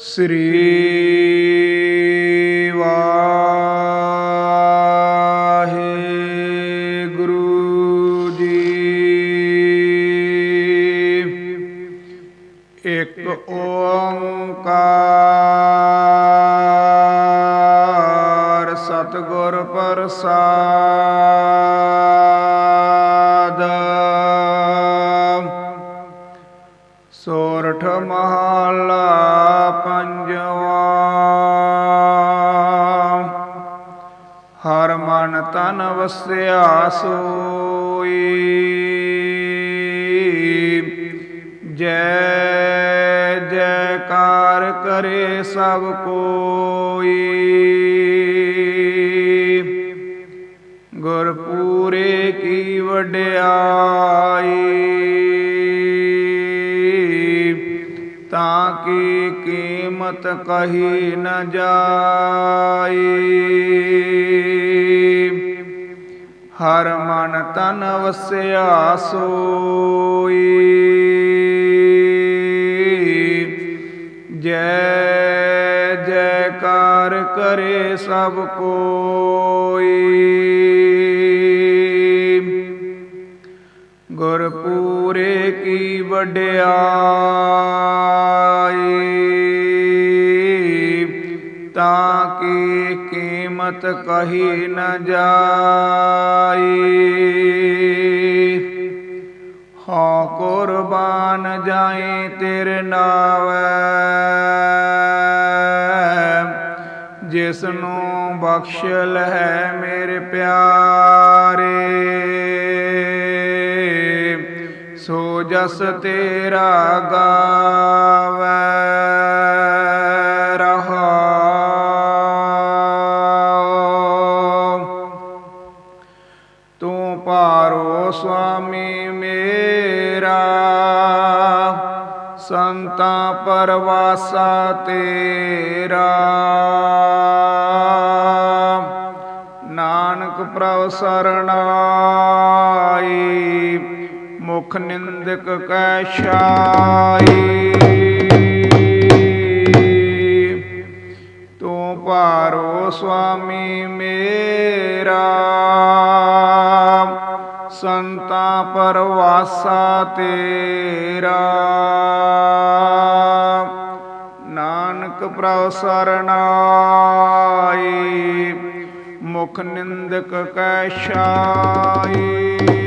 ਸ੍ਰੀ ਵਾਹਿਗੁਰੂ ਜੀ। ਇੱਕ ਓੰਕਾਰ ਸਤਿਗੁਰ ਪ੍ਰਸਾਦ। ਸੋਰਠ ਮਹਲਾ ਪੰਜਵਾ। ਹਰ ਮਨ ਤਨ ਵਸਿਆ ਸੋਈ। ਜੈ ਜੈਕਾਰ ਕਰੇ ਸਭ ਕੋ। ਤਾਂ ਕੀ ਕੀਮਤ ਕਹੀ ਨ ਜਾਏ ਹਰ ਮਨ ਤਨ ਵਸਿਆ ਸੋਈ। ਜੈ ਜੈਕਾਰ ਕਰੇ ਸਭ ਕੋਈ। ਗੁਰਪੂਰੇ ਕੀ ਵਡਿਆਈ ਤਾਂ ਕੀ ਕੀਮਤ ਕਹੀ ਨ ਜਾਈ? ਹਾਂ ਕੁਰਬਾਨ ਜਾਏ ਤੇਰੇ ਨਾਵੇਂ ਜਿਸ ਨੂੰ ਬਖਸ਼ ਹੈ ਮੇਰੇ ਪਿਆਰੇ। ਸੋ ਜਸ ਤੇਰਾ ਗਾਵੇ। ਸੁਆਮੀ ਮੇਰਾ ਸੰਤਾਂ ਪਰਵਾਸਾ ਤੇਰਾ ਨਾਨਕ ਪ੍ਰਭ ਸਰਣਾਈ ਮੁਖ ਨਿੰਦਕ ਕੈ ਛਾਈ ਤੂੰ ਪਾਰੋ ਸੁਆਮੀ ਮੇਰਾ ਸੰਤਾਂ ਪਰਵਾਸਾ ਤੇਰਾ। ਨਾਨਕ ਪ੍ਰਭ ਸਰਣਾਈ ਮੁਖ ਨਿੰਦਕ ਕੈ ਛਾਈ।